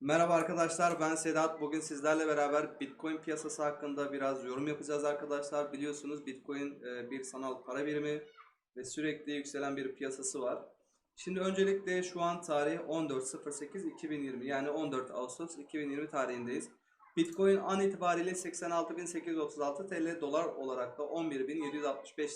Merhaba arkadaşlar ben Sedat. Bugün sizlerle beraber Bitcoin piyasası hakkında biraz yorum yapacağız arkadaşlar. Biliyorsunuz Bitcoin e, bir sanal para birimi ve sürekli yükselen bir piyasası var. Şimdi öncelikle şu an tarih 14.08.2020 yani 14 Ağustos 2020 tarihindeyiz. Bitcoin an itibariyle 86.836 TL dolar olarak da 11.765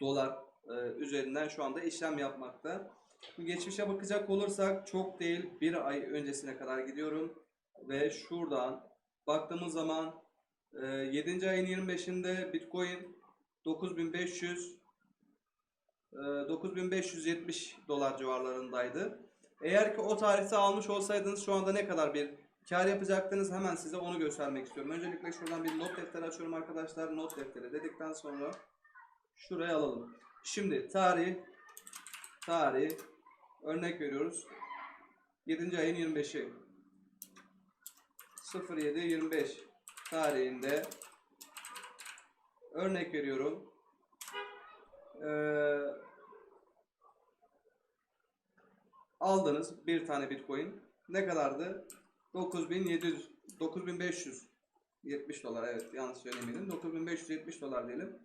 dolar e, üzerinden şu anda işlem yapmakta. Geçmişe bakacak olursak çok değil bir ay öncesine kadar gidiyorum ve şuradan baktığımız zaman e, 7. ayın 25'inde Bitcoin 9500 e, 9570 dolar civarlarındaydı. Eğer ki o tarihte almış olsaydınız şu anda ne kadar bir kar yapacaktınız hemen size onu göstermek istiyorum. Öncelikle şuradan bir not defteri açıyorum arkadaşlar. Not defteri dedikten sonra şuraya alalım. Şimdi tarih tarih örnek veriyoruz. 7. ayın 25'i 07-25 tarihinde örnek veriyorum. Ee, aldınız bir tane bitcoin. Ne kadardı? 9700 9570 dolar evet yanlış söylemedim. 9570 dolar diyelim.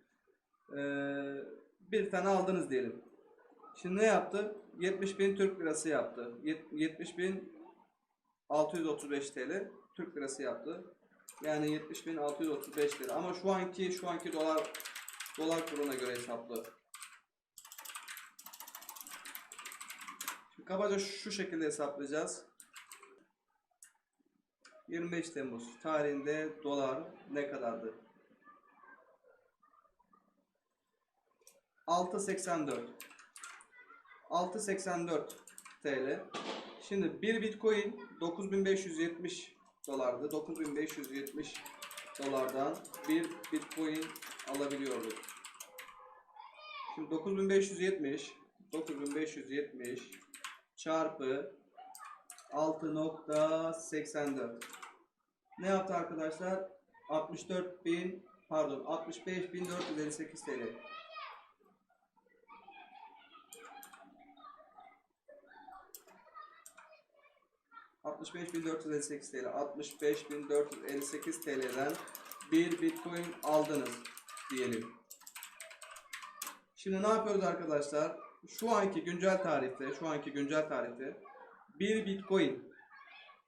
Ee, bir tane aldınız diyelim. Şimdi ne yaptı? 70 bin Türk lirası yaptı. Yet- 70 bin 635 TL Türk lirası yaptı. Yani 70 bin 635 lira. Ama şu anki şu anki dolar dolar kuruna göre hesaplı. Şimdi kabaca şu şekilde hesaplayacağız. 25 Temmuz tarihinde dolar ne kadardı? 6.84 6.84 TL. Şimdi bir Bitcoin 9570 dolardı. 9570 dolardan bir Bitcoin alabiliyorduk. Şimdi 9570 9570 çarpı 6.84 ne yaptı arkadaşlar? 64.000 pardon 65.458 TL. ...65.458 TL, 65.458 TL'den bir Bitcoin aldınız diyelim. Şimdi ne yapıyoruz arkadaşlar? Şu anki güncel tarihte, şu anki güncel tarihte bir Bitcoin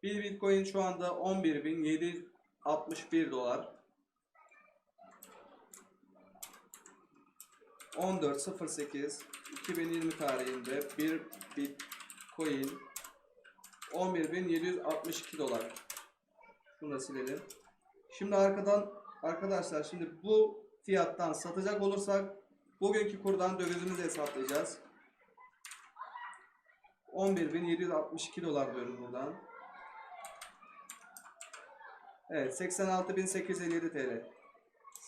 bir Bitcoin şu anda 11.761 dolar. 14.08 2020 tarihinde bir Bitcoin 11.762 dolar. Şunu da silelim. Şimdi arkadan arkadaşlar şimdi bu fiyattan satacak olursak bugünkü kurdan dövizimizi hesaplayacağız. 11.762 dolar diyorum buradan. Evet 86.857 TL.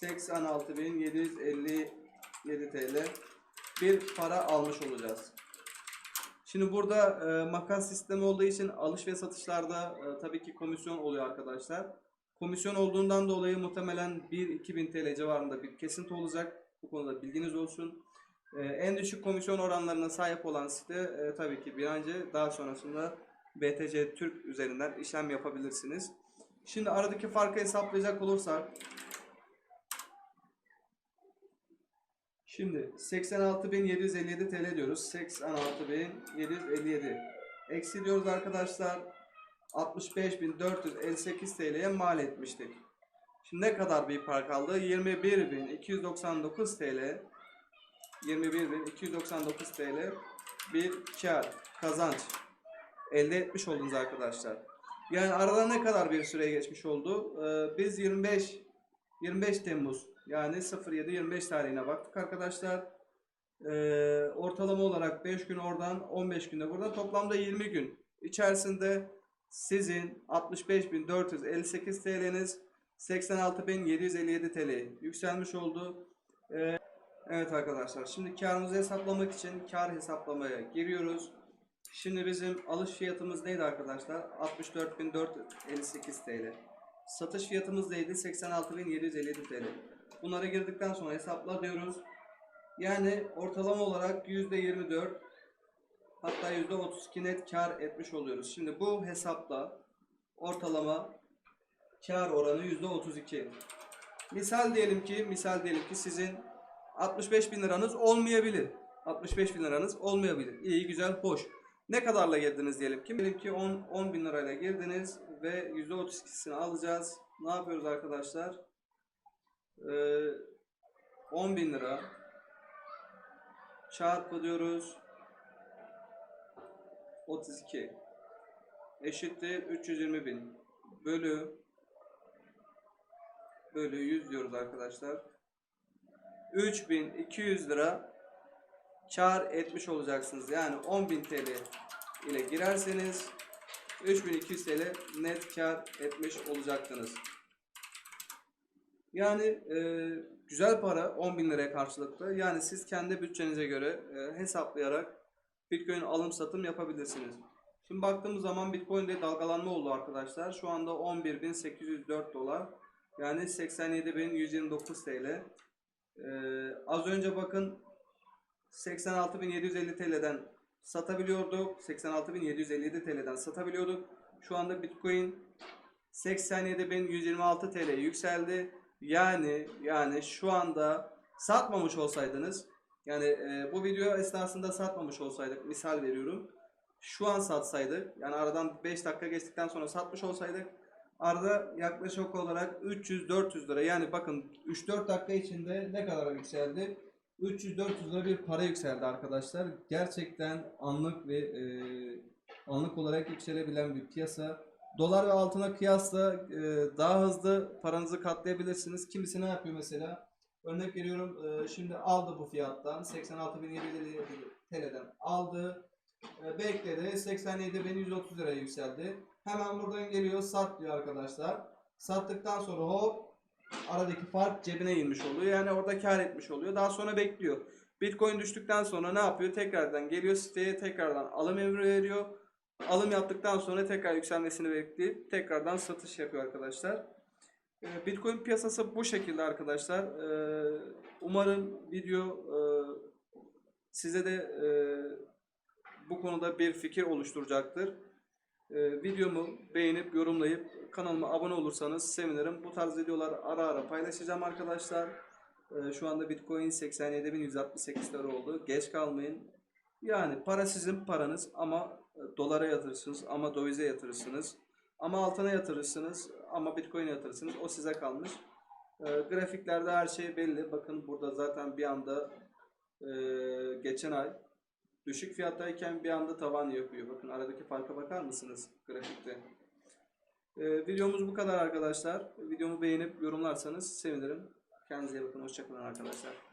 86.757 TL bir para almış olacağız. Şimdi burada e, makas sistemi olduğu için alış ve satışlarda e, tabii ki komisyon oluyor arkadaşlar. Komisyon olduğundan dolayı muhtemelen 1-2000 TL civarında bir kesinti olacak. Bu konuda bilginiz olsun. E, en düşük komisyon oranlarına sahip olan site e, tabii ki bir önce daha sonrasında BTC Türk üzerinden işlem yapabilirsiniz. Şimdi aradaki farkı hesaplayacak olursak Şimdi 86.757 TL diyoruz. 86.757 eksi diyoruz arkadaşlar. 65.458 TL'ye mal etmiştik. Şimdi ne kadar bir par kaldı? 21.299 TL 21.299 TL bir kar, kazanç elde etmiş oldunuz arkadaşlar. Yani arada ne kadar bir süre geçmiş oldu? Ee, biz 25 25 Temmuz yani 07-25 tarihine baktık arkadaşlar. Ee, ortalama olarak 5 gün oradan 15 günde burada toplamda 20 gün içerisinde sizin 65.458 TL'niz 86.757 TL yükselmiş oldu. Ee, evet arkadaşlar şimdi karımızı hesaplamak için kar hesaplamaya giriyoruz. Şimdi bizim alış fiyatımız neydi arkadaşlar? 64.458 TL. Satış fiyatımız neydi? 86.757 TL. Bunlara girdikten sonra hesapla diyoruz. Yani ortalama olarak %24 hatta %32 net kar etmiş oluyoruz. Şimdi bu hesapla ortalama kar oranı %32. Misal diyelim ki, misal diyelim ki sizin 65 bin liranız olmayabilir. 65 bin liranız olmayabilir. İyi, güzel, hoş. Ne kadarla girdiniz diyelim ki? Diyelim ki 10, 10 bin lirayla girdiniz ve %32'sini alacağız. Ne yapıyoruz arkadaşlar? Ee, 10 bin lira çarpı diyoruz 32 eşittir 320 bin bölü bölü 100 diyoruz arkadaşlar. 3200 lira kar etmiş olacaksınız. Yani 10.000 TL ile girerseniz 3200 TL net kar etmiş olacaktınız. Yani e, güzel para 10.000 liraya karşılıklı. Yani siz kendi bütçenize göre e, hesaplayarak Bitcoin alım satım yapabilirsiniz. Şimdi baktığımız zaman Bitcoin'de dalgalanma oldu arkadaşlar. Şu anda 11.804 dolar. Yani 87.129 TL. Ee, az önce bakın 86.750 TL'den satabiliyorduk. 86.757 TL'den satabiliyorduk. Şu anda Bitcoin 87.126 TL yükseldi. Yani yani şu anda satmamış olsaydınız yani e, bu video esnasında satmamış olsaydık misal veriyorum. Şu an satsaydık yani aradan 5 dakika geçtikten sonra satmış olsaydık arada yaklaşık olarak 300-400 lira yani bakın 3-4 dakika içinde ne kadar yükseldi? 300-400 lira bir para yükseldi arkadaşlar. Gerçekten anlık ve e, anlık olarak yükselebilen bir piyasa. Dolar ve altına kıyasla e, daha hızlı paranızı katlayabilirsiniz. Kimisi ne yapıyor mesela? Örnek veriyorum e, şimdi aldı bu fiyattan 86.750 TL'den aldı. E, bekledi 87.130 liraya yükseldi. Hemen buradan geliyor sat diyor arkadaşlar. Sattıktan sonra hop aradaki fark cebine inmiş oluyor. Yani orada kar etmiş oluyor. Daha sonra bekliyor. Bitcoin düştükten sonra ne yapıyor? Tekrardan geliyor siteye tekrardan alım emri veriyor. Alım yaptıktan sonra tekrar yükselmesini bekleyip tekrardan satış yapıyor arkadaşlar. Ee, Bitcoin piyasası bu şekilde arkadaşlar. Ee, Umarım video e, size de e, bu konuda bir fikir oluşturacaktır. Ee, Videomu beğenip yorumlayıp kanalıma abone olursanız sevinirim. Bu tarz videolar ara ara paylaşacağım arkadaşlar. Ee, Şu anda Bitcoin 87.168 lira oldu. Geç kalmayın. Yani para sizin paranız ama e, dolara yatırırsınız ama dövize yatırırsınız. Ama altına yatırırsınız ama Bitcoin'e yatırırsınız. O size kalmış. Ee, grafiklerde her şey belli. Bakın burada zaten bir anda e, geçen ay düşük fiyattayken bir anda tavan yapıyor. Bakın aradaki farka bakar mısınız grafikte? Ee, videomuz bu kadar arkadaşlar. Videomu beğenip yorumlarsanız sevinirim. Kendinize iyi bakın. Hoşçakalın arkadaşlar.